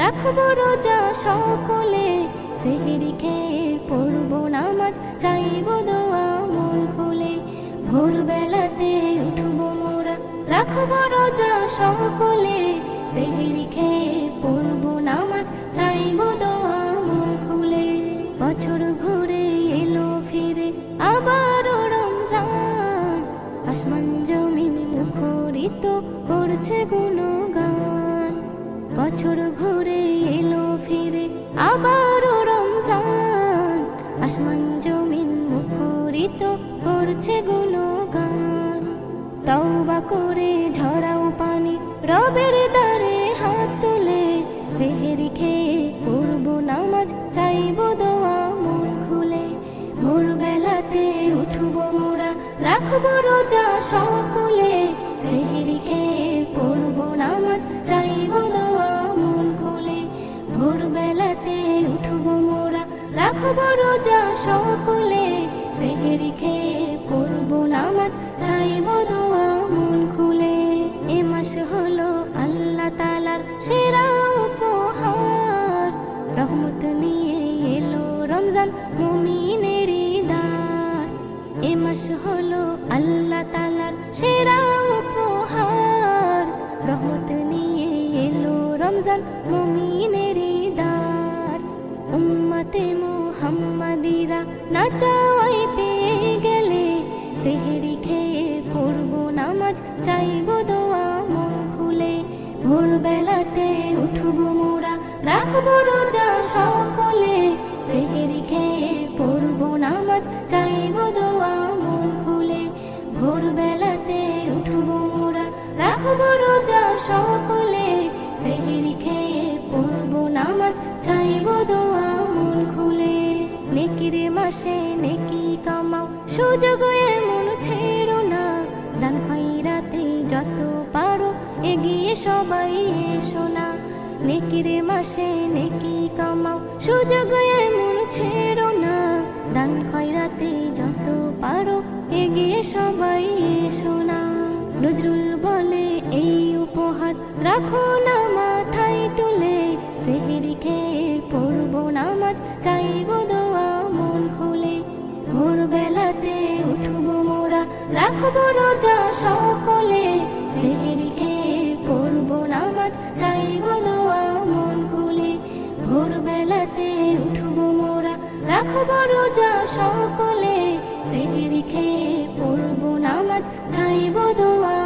রাখব রোজা সকলে। সেহেরি খেয়ে পড়ব নামাজ, চাইব দোয়া মন খুলে। ভোরবেলাতে উঠবো মোরা, রাখব রোজা সকলে। সেহেরি খেয়ে পড়ব নামাজ, চাইব দোয়া মন খুলে। বছর ঘুরে এলো ফিরে, আবারও রমজান। আসমান জমিন মুখরিত করছে গুণগান। বছর ঘুরে এলো ফিরে আবারও রমজান। আসমান জমিন মুখরিত করছে গুণগান। তওবা করে ঝরাও পানি রবের দ্বারে হাত তুলে। সেহেরি খেয়ে পড়ব নামাজ, চাইব দোয়া মন খুলে। ভোরবেলাতে উঠব মোরা রাখব রোজা সকলে। সেহেরি খেয়ে রাখব রোজা সকলে সেহেরি খেয়ে পড়ব নামাজ, চাইব দোয়া মন খুলে। এ মাস হলো আল্লাহ তালার সেরা উপহার। রহমত নিয়ে এলো রমজান মুমিনের দার এ মাস হলো আল্লাহ তালার সেরা উপহার। রহমত নিয়ে এলো রমজান মুমিনের দার উম্মতে মুহাম্মাদিরা না চাওয়াই পেয়ে গেলে, সেহেরি খেয়ে পড়ব, নামাজ চাইব, দোয়া মন খুলে। ভোরবেলাতে উঠবো মোরা, রাখব রোজা সকলে। সেহেরি খেয়ে পড়ব, নামাজ চাইব, দোয়া মন খুলে। ভোরবেলাতে উঠবো মোরা, রাখব রোজা সকলে। মাসে নেকি কামাও, সুযোগ এমন ছেড়ো না। দান খৈরাতে যত পারো, এগিয়ে সবাই এসো না। নেকির মাসে নেকি কামাও, সুযোগ এমন ছেড়ো না। দান খৈরাতে যত পারো, এগিয়ে সবাই এসো না। নজরুল বলে, এই উপহার রাখো না মাথায় তুলে। সেহেরি খেয়ে পড়ব নামাজ, চাইব রাখব রোজা সকলে। সেহরিকে পড়ব নামাজ? চাইব দোয়া মন খুলে। ভোরবেলাতে উঠব মোরা। রাখব রোজা সকলে। সেহরিকে পড়ব নামাজ? চাইব দোয়া